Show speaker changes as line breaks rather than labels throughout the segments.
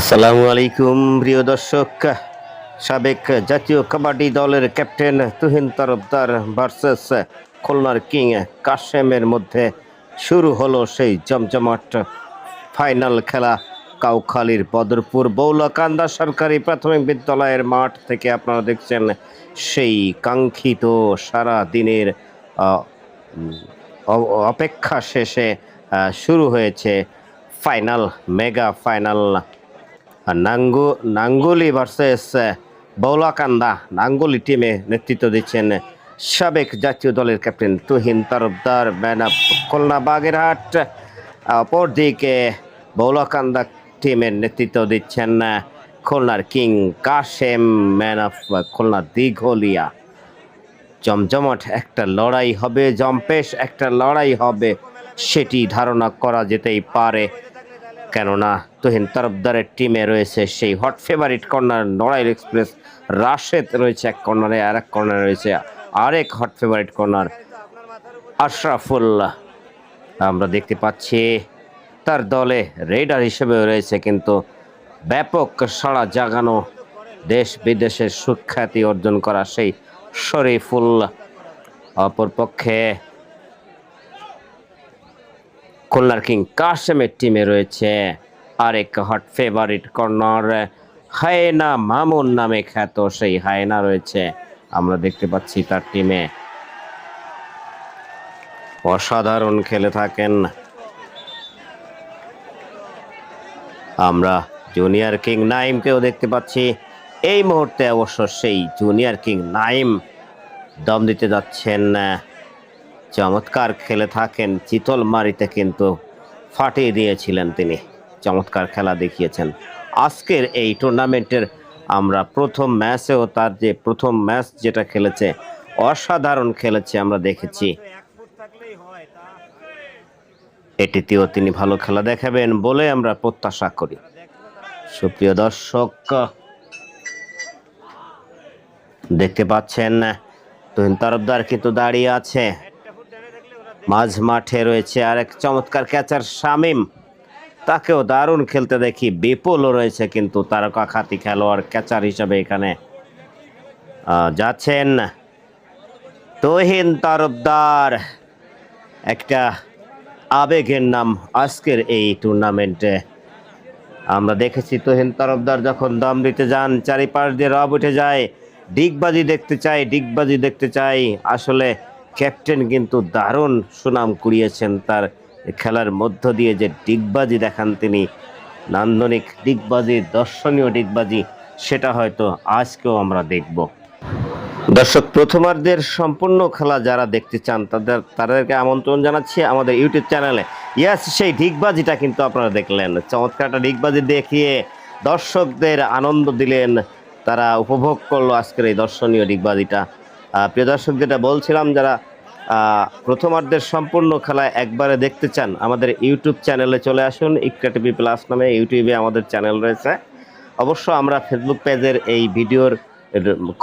আসসালামু আলাইকুম, প্রিয় দর্শক। সাবেক জাতীয় কাবাডি দলের ক্যাপ্টেন তুহিন তরফদার ভার্সেস খুলনার কিং কাশেমের মধ্যে শুরু হলো সেই জমজমাট ফাইনাল খেলা। কাউখালীর বদরপুর বৌলাকান্দা সরকারি প্রাথমিক বিদ্যালয়ের মাঠ থেকে আপনারা দেখছেন সেই কাঙ্ক্ষিত সারা দিনের অপেক্ষা শেষে শুরু হয়েছে ফাইনাল, মেগা ফাইনাল নাঙ্গু, নাঙ্গুলি ভার্সেস বৌলাকান্দা। নাঙ্গুলি টিমে নেতৃত্ব দিচ্ছেন সাবেক জাতীয় দলের captain Tuhin Tarafdar man of Khulna Bagerhat. অপরদিকে বৌলাকান্দা টিমের নেতৃত্ব দিচ্ছেন খুলনার king Kashem man of Khulna Dighalia. জমজমাট একটা লড়াই হবে, জম্পেশ একটা লড়াই হবে, সেটি ধারণা করা যেতেই পারে। কেননা তুহিন তরফদারের টিমে রয়েছে সেই hot favourite corner Narail express Rashed রয়েছে এক কর্নারে আর এক কর্নারে রয়েছে আরেক হট ফেভারিট কর্নার আশরাফুল্লাহ আমরা দেখতে পাচ্ছি তার দলে রেডার হিসেবে রয়েছে কিন্তু ব্যাপক সাড়া জাগানো দেশ বিদেশের সুখ্যাতি অর্জন করা সেই শরীফুল। অপরপক্ষে খুলনার কিং কাশেমের টিমে রয়েছে। আরেক হট ফেভারিট কর্নার হায়না মামুন নামে খ্যাত সেই হায়না রয়েছে। আমরা দেখতে পাচ্ছি তার টিমে অসাধারণ খেলে থাকেন। আমরা জুনিয়র কিং নাইমকেও দেখতে পাচ্ছি। এই মুহূর্তে অবশ্য সেই জুনিয়র কিং নাইম দম দিতে যাচ্ছেন। চমৎকার খেলে থাকেন চিতল মারিতে কিন্তু ফাটিয়ে দিয়েছিলেন তিনি। চমৎকার খেলা দেখিয়েছেন। আজকের এই টুর্নামেন্টের আমরা প্রথম ম্যাচেও তার যে প্রথম ম্যাচ যেটা খেলেছে, অসাধারণ খেলেছে আমরা দেখেছি। এটিতেও তিনি ভালো খেলা দেখাবেন বলে আমরা প্রত্যাশা করি। সুপ্রিয় দর্শক, দেখতে পাচ্ছেন, তুহিন তরফদার কিন্তু দাঁড়িয়ে আছে। মাঝ মাঠে রয়েছে আরেক চমৎকার ক্যাচার শামিম। তাকেও দারুণ খেলতে দেখি, বিপুলও রয়েছে কিন্তু তারকা খাতি খেলোয়াড় ক্যাচার হিসাবে এখানে যাচ্ছেন তহিন তরফদার একটা আবেগের নাম আজকের এই টুর্নামেন্টে আমরা দেখেছি তহিন তরফদার যখন দম দিতে যান, চারিপাশ দিয়ে রব উঠে যায়, ডিগবাজি দেখতে চাই ডিগবাজি দেখতে চাই আসলে ক্যাপ্টেন কিন্তু দারুণ সুনাম কুড়িয়েছেন তার খেলার মধ্য দিয়ে যে ডিগবাজি দেখান তিনি। নান্দনিক ডিগবাজি, দর্শনীয় ডিগবাজি, সেটা হয়তো আজকেও আমরা দেখব। দর্শক, প্রথমার্ধের সম্পূর্ণ খেলা যারা দেখতে চান, তাদের, তাদেরকে আমন্ত্রণ জানাচ্ছি আমাদের ইউটিউব চ্যানেলে। ইয়াস সেই ডিগবাজিটা কিন্তু আপনারা দেখলেন। চমৎকার একটা ডিগবাজি দেখিয়ে দর্শকদের আনন্দ দিলেন, তারা উপভোগ করল আজকের এই দর্শনীয় ডিগবাজিটা। প্রিয় দর্শক, যেটা বলছিলাম, যারা প্রথমার্ধের সম্পূর্ণ খেলা একবারে দেখতে চান, আমাদের ইউটিউব চ্যানেলে চলে আসুন, ইকরা টিভি প্লাস নামে ইউটিউবে আমাদের চ্যানেল রয়েছে। অবশ্য আমরা ফেসবুক পেজের এই ভিডিওর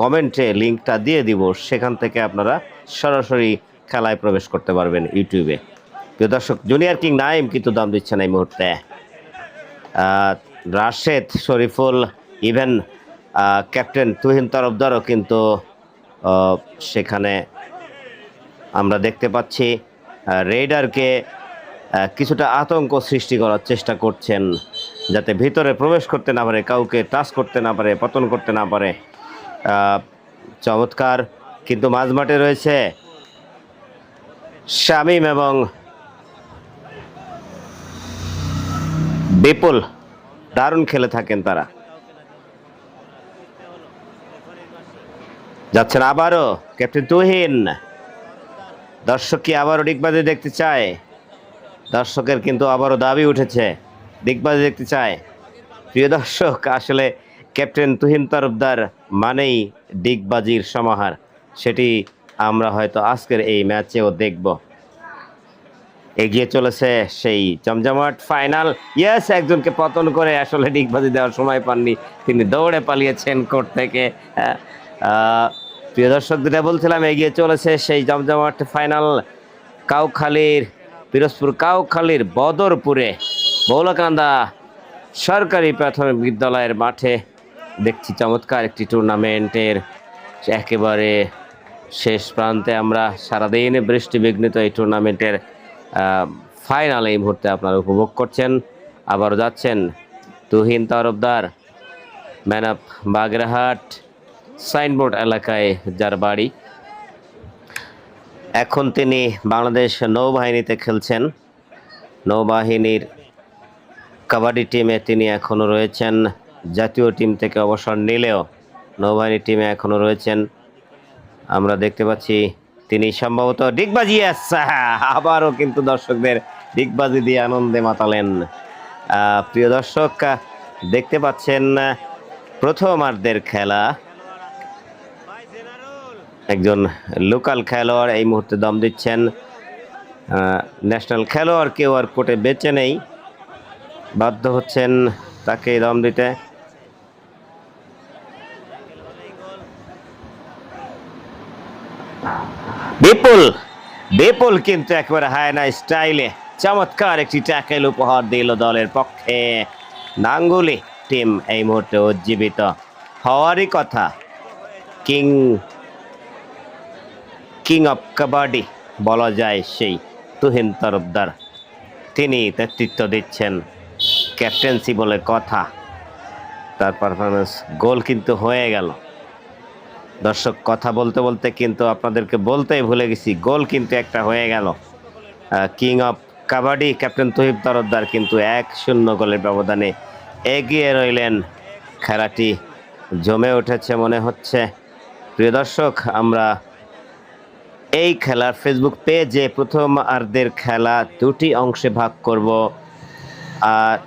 কমেন্টে লিঙ্কটা দিয়ে দিব, সেখান থেকে আপনারা সরাসরি খেলায় প্রবেশ করতে পারবেন ইউটিউবে। প্রিয় দর্শক, জুনিয়র কিং নাইম কিন্তু দাম দিচ্ছেন এই মুহূর্তে। রাশেদ শরীফুল, ইভেন ক্যাপ্টেন তুহিন তরফদারও কিন্তু সেখানে আমরা দেখতে পাচ্ছি আহ, রেইডারকে কিছুটা আতঙ্ক সৃষ্টি করার চেষ্টা করছেন যাতে ভিতরে প্রবেশ করতে না পারে কাউকে টাচ করতে না পারে পতন করতে না পারে। চমৎকার কিন্তু মাঝমাঠে রয়েছে শামিম এবং বিপুল দারুণ খেলে থাকেন তারা। যাচ্ছেন আবারও ক্যাপ্টেন তুহিন। দর্শক কি আবারও ডিগবাজি দেখতে চায়। দর্শকের কিন্তু আবারও দাবি উঠেছে, ডিগবাজি দেখতে চায়। প্রিয় দর্শক, আসলে ক্যাপ্টেন তুহিন তরফদার মানেই ডিগবাজির সমাহার। সেটি আমরা হয়তো আজকের এই ম্যাচেও দেখব। এগিয়ে চলেছে সেই জমজমাট ফাইনাল। ইয়েস, একজনকে পতন করে আসলে ডিগবাজি দেওয়ার সময় পাননি। তিনি দৌড়ে পালিয়েছেন কোর্ট থেকে। প্রিয় দর্শক যেটা বলছিলাম এগিয়ে চলেছে সেই জমজমাট ফাইনাল কাউখালীর, পিরোজপুর কাউখালীর বদরপুরে। বৌলাকান্দা সরকারি প্রাথমিক বিদ্যালয়ের মাঠে দেখছি চমৎকার একটি টুর্নামেন্টের একেবারে শেষ প্রান্তে আমরা সারাদিন বৃষ্টি বিঘ্নিত এই টুর্নামেন্টের ফাইনাল এই মুহূর্তে আপনারা উপভোগ করছেন। আবারও যাচ্ছেন Tuhin Tarafdar man of Bagerhat signboard এলাকায় যার বাড়ি। এখন তিনি বাংলাদেশ নৌবাহিনীতে খেলছেন। নৌবাহিনীর কাবাডি টিমে তিনি এখনও রয়েছেন। জাতীয় টিম থেকে অবসর নিলেও নৌবাহিনী টিমে এখনও রয়েছেন। আমরা দেখতে পাচ্ছি তিনি সম্ভবত ডিগবাজি! আবারও কিন্তু দর্শকদের ডিগবাজি দিয়ে আনন্দে মাতালেন। প্রিয় দর্শক, দেখতে পাচ্ছেন প্রথমার্ধের খেলা। একজন লোকাল খেলোয়াড় এই মুহূর্তে দম দিচ্ছেন ন্যাশনাল খেলোয়াড়, কেউ আর কোর্টে বেঁচে নেই। বাধ্য হচ্ছেন তাকে দম দিতে। বিপুল বিপুল কিন্তু একেবারে হায়না স্টাইলে চমৎকার একটি ট্যাকেল উপহার দিল দলের পক্ষে। নাঙ্গুলি টিম এই মুহূর্তে উজ্জীবিত। হওয়ারই কথা, কিং কিং অফ কাবাডি বলা যায় সেই তুহিন তরফদার। তিনি নেতৃত্ব দিচ্ছেন ক্যাপ্টেন্সি বলে কথা। তার পারফরমেন্স গোল কিন্তু হয়ে গেল। দর্শক, কথা বলতে বলতে কিন্তু আপনাদেরকে বলতেই ভুলে গেছি, গোল কিন্তু একটা হয়ে গেল। King of kabaddi captain Tuhin Tarafdar কিন্তু এক শূন্য গোলের ব্যবধানে এগিয়ে রইলেন। খেলাটি জমে উঠেছে মনে হচ্ছে। প্রিয় দর্শক, আমরা এই খেলার ফেসবুক পেজে প্রথম আর্ধের খেলা দুটি অংশে ভাগ করব। আর,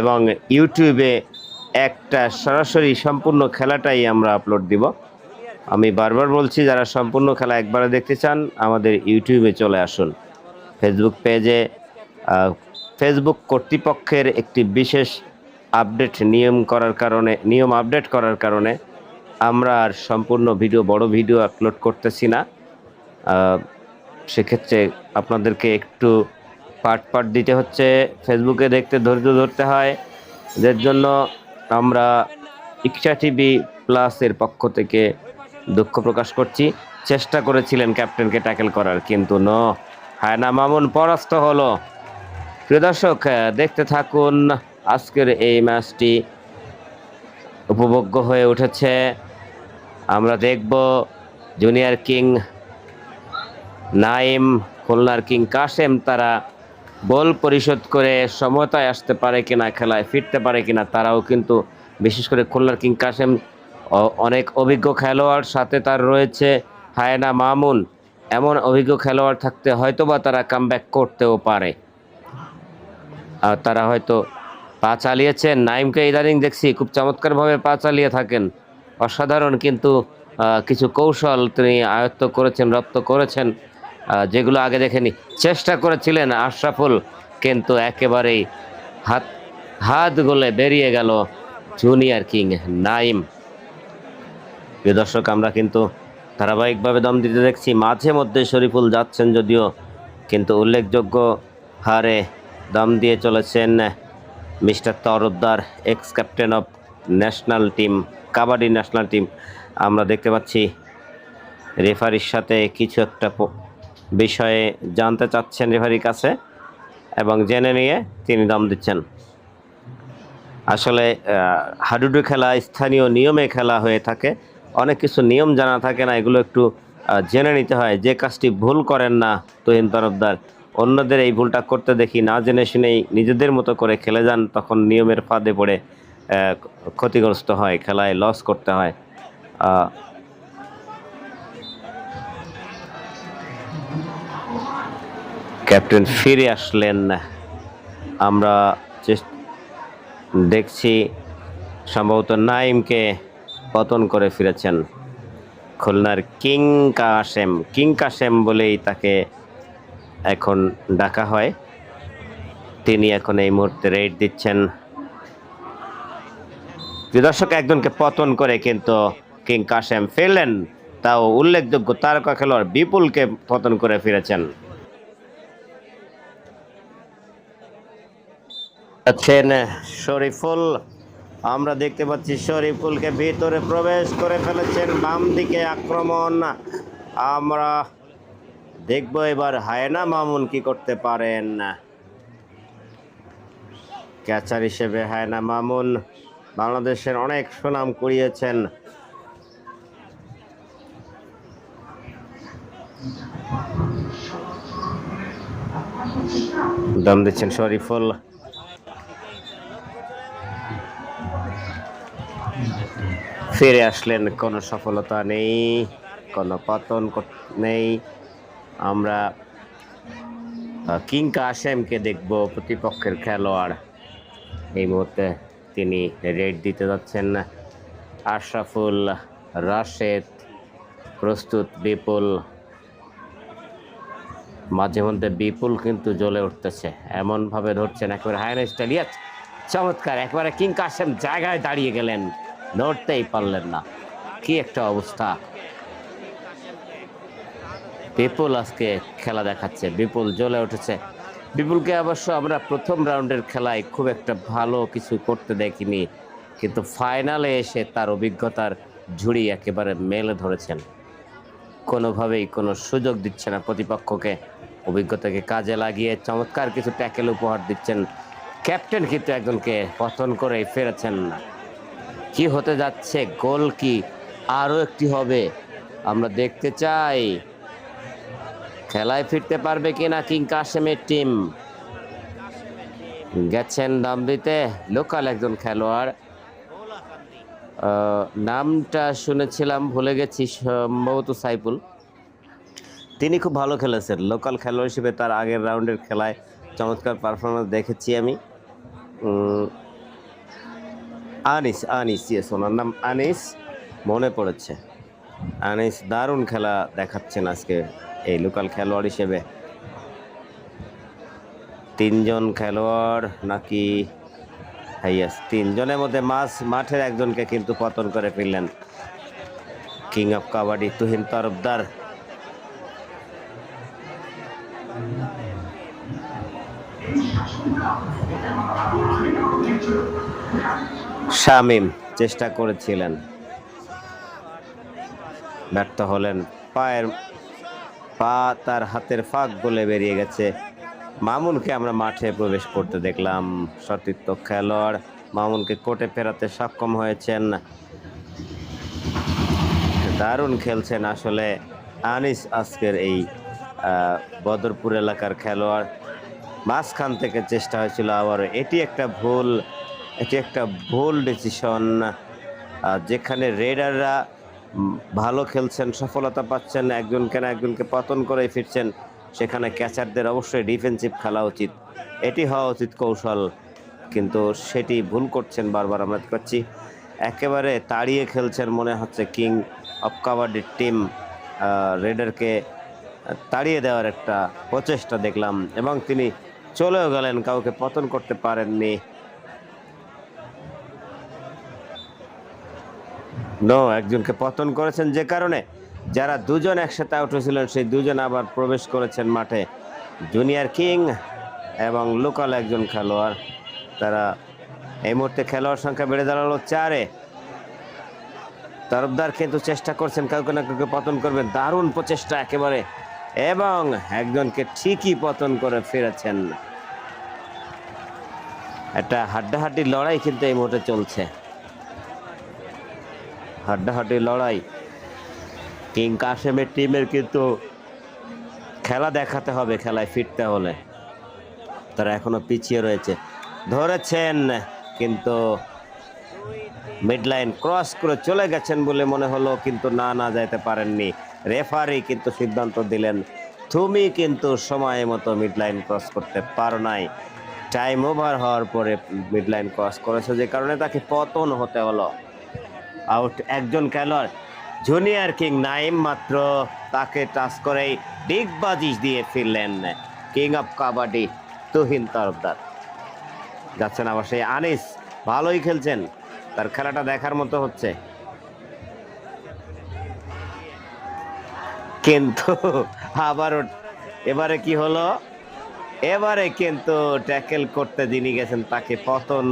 এবং ইউটিউবে একটা সরাসরি সম্পূর্ণ খেলাটাই আমরা আপলোড দিব। আমি বারবার বলছি, যারা সম্পূর্ণ খেলা একবারে দেখতে চান, আমাদের ইউটিউবে চলে আসুন। ফেসবুক পেজে ফেসবুক কর্তৃপক্ষের একটি বিশেষ আপডেট নিয়ম করার কারণে, নিয়ম আপডেট করার কারণে আমরা আর সম্পূর্ণ ভিডিও, বড় ভিডিও আপলোড করতেছি না। সেক্ষেত্রে আপনাদেরকে একটু পার্ট পার্ট দিতে হচ্ছে। ফেসবুকে দেখতে, ধৈর্য ধরতে হয়। যার জন্য আমরা ইচ্ছা টিভি প্লাসের পক্ষ থেকে দুঃখ প্রকাশ করছি। চেষ্টা করেছিলেন ক্যাপ্টেনকে ট্যাকেল করার, কিন্তু ন। হায়না মামুন পরাস্ত হলো। প্রিয় দর্শক দেখতে থাকুন, আজকের এই ম্যাচটি উপভোগ্য হয়ে উঠেছে। আমরা দেখব, জুনিয়র কিং নাইম, খুলনার কিং কাশেম তারা বল পরিশোধ করে সমতায় আসতে পারে কিনা খেলায় ফিরতে পারে কিনা তারাও কিন্তু বিশেষ করে খুলনার কিং কাশেম অনেক অভিজ্ঞ খেলোয়াড় সাথে তার রয়েছে হায়না মামুন। এমন অভিজ্ঞ খেলোয়াড় থাকতে হয়তোবা তারা কামব্যাক করতেও পারে। আর তারা হয়তো পা চালিয়েছেন। নাইমকে ইদানিং দেখছি খুব চমৎকারভাবে পা চালিয়ে থাকেন। অসাধারণ কিন্তু কিছু কৌশল তিনি আয়ত্ত করেছেন, রপ্ত করেছেন। যেগুলো আগে দেখেনি, চেষ্টা করেছিলেন আশরাফুল, কিন্তু একেবারেই হাত হাত গোলে বেরিয়ে গেল জুনিয়র কিং নাইম। প্রিয় দর্শক, আমরা কিন্তু ধারাবাহিকভাবে দম দিতে দেখছি, মাঝে মধ্যে শরীফুল যাচ্ছেন যদিও, কিন্তু উল্লেখযোগ্য হারে দম দিয়ে চলেছেন mister Tarafdar ex captain of national team kabaddi national team আমরা দেখতে পাচ্ছি রেফারির সাথে কিছু একটা বিষয়ে জানতে চাচ্ছেন রেফারির কাছে এবং জেনে নিয়ে তিনি দাম দিচ্ছেন। আসলে হাডুডু খেলা স্থানীয় নিয়মে খেলা হয়ে থাকে। অনেক কিছু নিয়ম জানা থাকে না, এগুলো একটু জেনে নিতে হয়। যে কাজটি ভুল করেন না তুহিন তরফদার, অন্যদের এই ভুলটা করতে দেখি, না জেনে শুনেই নিজেদের মতো করে খেলে যান, তখন নিয়মের ফাঁদে পড়ে ক্ষতিগ্রস্ত হয়, খেলায় লস করতে হয়। ক্যাপ্টেন ফিরে আসলেন। আমরা দেখছি সম্ভবত নাইমকে পতন করে ফিরেছেন খুলনার কিং কাশেম। কিং কাশেম বলেই তাকে এখন ডাকা হয়। তিনি এখন এই মুহূর্তে রেড দিচ্ছেন। দর্শক, একজনকে পতন করে কিন্তু কিং কাশেম ফেললেন তাও উল্লেখযোগ্য তারকা খেলোয়াড় বিপুলকে পতন করে ফিরেছেন। আছেন শরীফুল। আমরা দেখতে পাচ্ছি শরীফুলকে ভিতরে প্রবেশ করে ফেলেছেন বাম দিকে আক্রমণ। আমরা দেখব এবার হায়না মামুন কি করতে পারেন। ক্যাচার হিসেবে হায়না মামুন বাংলাদেশের অনেক সুনাম কুড়িয়েছেন। দম দিচ্ছেন শরীফুল। ফিরে আসলেন, কোনো সফলতা নেই, কোনো পতন নেই। আমরা কিং কাশেমকে দেখব, প্রতিপক্ষের খেলোয়াড়। এই মুহূর্তে তিনি রেড দিতে যাচ্ছেন। আশরাফুল রাশেদ প্রস্তুত, বিপুল। মাঝে মধ্যে বিপুল কিন্তু জ্বলে উঠতেছে। এমনভাবে ধরছেন একেবারে হায়ার স্টাইলিয়াস চমৎকার, একবারে কিং কাশেম জায়গায় দাঁড়িয়ে গেলেন। নড়তেই পারলেন না। কি একটা অবস্থা। বিপুল আজকে খেলা দেখাচ্ছে, বিপুল জ্বলে উঠেছে। বিপুলকে অবশ্য আমরা প্রথম রাউন্ডের খেলায় খুব একটা ভালো কিছু করতে দেখিনি, কিন্তু ফাইনালে এসে তার অভিজ্ঞতার ঝুড়ি একেবারে মেলে ধরেছেন। কোনোভাবেই কোনো সুযোগ দিচ্ছে না প্রতিপক্ষকে। অভিজ্ঞতাকে কাজে লাগিয়ে চমৎকার কিছু ট্যাকেল উপহার দিচ্ছেন। ক্যাপ্টেন কিন্তু একজনকে পতন করে ফেরেছেন। না কি হতে যাচ্ছে? গোল কি? আরও একটি হবে। আমরা দেখতে চাই। খেলায় ফিরতে পারবে কিনা কিং কাশেমের টিম? গেছেন দাম দিতে। লোকাল একজন খেলোয়াড়। নামটা শুনেছিলাম, ভুলে গেছি সম্ভবত সাইফুল। তিনি খুব ভালো খেলেছেন। লোকাল খেলোয়াড় হিসেবে তার আগের রাউন্ডের খেলায় চমৎকার পারফরমেন্স দেখেছি আমি। আনিস আনিস ইয়েস ওনার নাম আনিস, মনে পড়েছে। আনিস দারুণ খেলা দেখাচ্ছেন আজকে এই লোকাল খেলোয়াড় হিসেবে। তিনজন খেলোয়াড় নাকি হাইয়াস তিনজনের মধ্যে মাস মাঠের একজনকে কিন্তু পতন করে ফেললেন কিং অফ কাবাডি তুহিন তরফদার শামিম চেষ্টা করেছিলেন। ব্যর্থ হলেন। পায়ের পা তার হাতের ফাঁক বলে বেরিয়ে গেছে। মামুনকে আমরা মাঠে প্রবেশ করতে দেখলাম। সতীর্থ খেলোয়াড় মামুনকে কোর্টে ফেরাতে সক্ষম হয়েছেন। দারুণ খেলছেন আসলে আনিস আজকের এই বদরপুর এলাকার খেলোয়াড়। মাঝখান থেকে চেষ্টা হয়েছিল আবার এটি একটা ভুল এটি একটা ভুল ডিসিশন যেখানে রেডাররা ভালো খেলছেন, সফলতা পাচ্ছেন, একজন কেন একজনকে পতন করে ফিরছেন, সেখানে ক্যাচারদের অবশ্যই ডিফেন্সিভ খেলা উচিত। এটি হওয়া উচিত কৌশল, কিন্তু সেটি ভুল করছেন বারবার আমরা পাচ্ছি। একেবারে তাড়িয়ে খেলছেন মনে হচ্ছে কিং অফ কাবাডির টিম রেডারকে তাড়িয়ে দেওয়ার একটা প্রচেষ্টা দেখলাম এবং তিনি চলেও গেলেন, কাউকে পতন করতে পারেননি। নো, একজনকে পতন করেছেন যে কারণে যারা দুজন একসাথে আউট হয়েছিলেন, সেই দুজন আবার প্রবেশ করেছেন মাঠে। জুনিয়র কিং এবং লোকাল একজন খেলোয়াড়, তারা এই মুহূর্তে খেলোয়াড় সংখ্যা বেড়ে দাঁড়াল চারে। তরফদার কিন্তু চেষ্টা করছেন কাউকে না কাউকে পতন করবে দারুণ প্রচেষ্টা একেবারে। এবং একজনকে ঠিকই পতন করে ফিরেছেন। একটা হাড্ডাহাড্ডি লড়াই কিন্তু এই মুহূর্তে চলছে। হাড্ডাহাড্ডি লড়াই। কিং কাশেমের টিমের কিন্তু খেলা দেখাতে হবে, খেলায় ফিরতে হলে। তারা এখনও পিছিয়ে রয়েছে। ধরেছেন কিন্তু মিডলাইন ক্রস করে চলে গেছেন বলে মনে হলো, কিন্তু না না যাইতে পারেননি। রেফারি কিন্তু সিদ্ধান্ত দিলেন, তুমি কিন্তু সময় মতো মিডলাইন ক্রস করতে পারো নাই। টাইম ওভার হওয়ার পরে মিডলাইন ক্রস করেছে, যে কারণে তাকে পতন হতে হলো। আউট একজন খেলোয়াড়। জুনিয়র কিং নাইম মাত্র তাকে টাচ করেই ডিগবাজি দিয়ে ফিরলেন কিং অফ কাবাডি তুহিন তরফদার। যাচ্ছেন আবার সেই আনিস, ভালোই খেলছেন, তার খেলাটা দেখার মতো হচ্ছে। কিন্তু আবার এবারে কি হলো? এবারে কিন্তু ট্যাকেল করতে যিনি গেছেন, তাকে পতন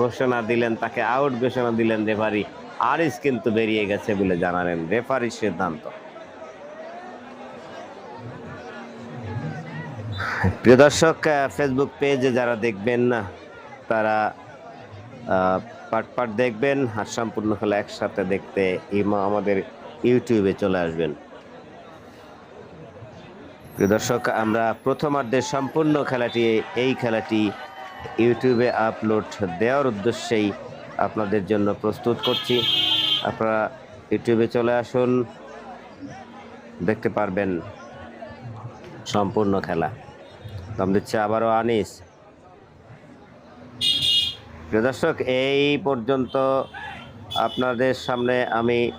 ঘোষণা দিলেন, তাকে আউট ঘোষণা দিলেন রেফারি আরিস কিন্তু বেরিয়ে গেছে বলে জানালেন রেফারির সিদ্ধান্ত। প্রিয় দর্শক ফেসবুক পেজে যারা দেখবেন না তারা পাট পাট দেখবেন আর সম্পূর্ণ খেলা একসাথে দেখতে ইমা আমাদের ইউটিউবে চলে আসবেন। প্রিয় দর্শক, আমরা প্রথমার্ধের সম্পূর্ণ খেলাটি, এই খেলাটি ইউটিউবে আপলোড দেওয়ার উদ্দেশ্যেই আপনাদের জন্য প্রস্তুত করছি। আপনারা ইউটিউবে চলে আসুন। দেখতে পারবেন সম্পূর্ণ খেলা। দম দিচ্ছে আবারও আনিস। দর্শক এই পর্যন্ত আপনাদের সামনে আমি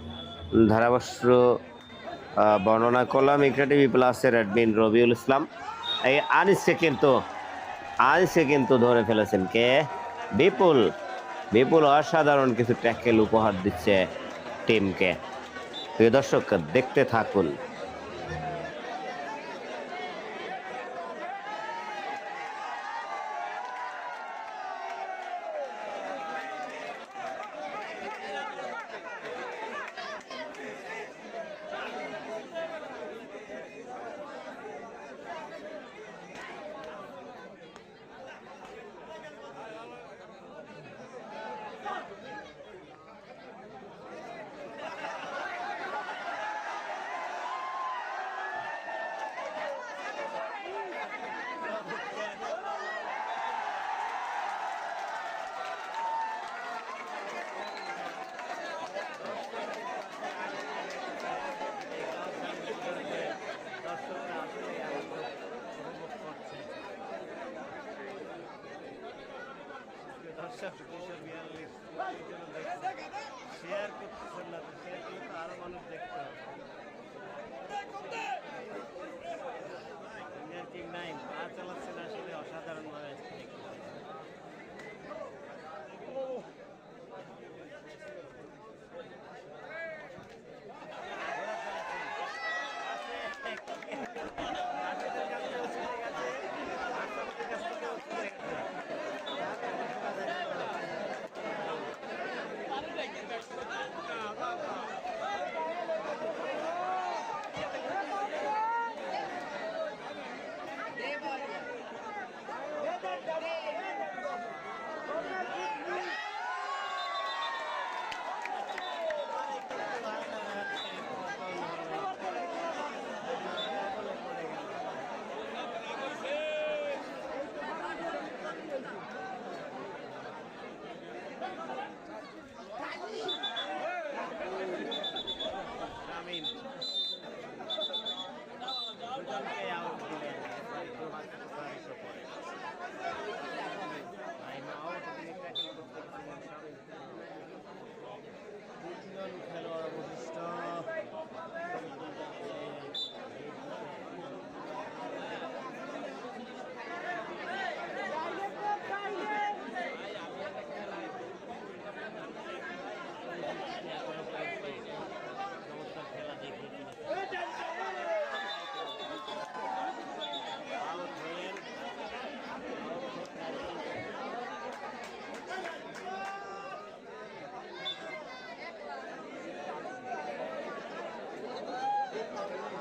আহ, বর্ণনা করলাম। ইকরা টিভি প্লাসের অ্যাডমিন রবিউল ইসলাম। এই আনিসকে কিন্তু আনিসকে কিন্তু ধরে ফেলেছেন কে? বিপুল বিপুল অসাধারণ কিছু ট্যাকেল উপহার দিচ্ছে টিমকে প্রিয় দর্শক দেখতে থাকুন।
দুশো বিয়াল্লিশ শেয়ার করতেছেন না শেয়ার করলে তো আরও মানুষ দেখতে হবে নাইন পা চালাচ্ছেন আসলে অসাধারণ ভাবে Thank you.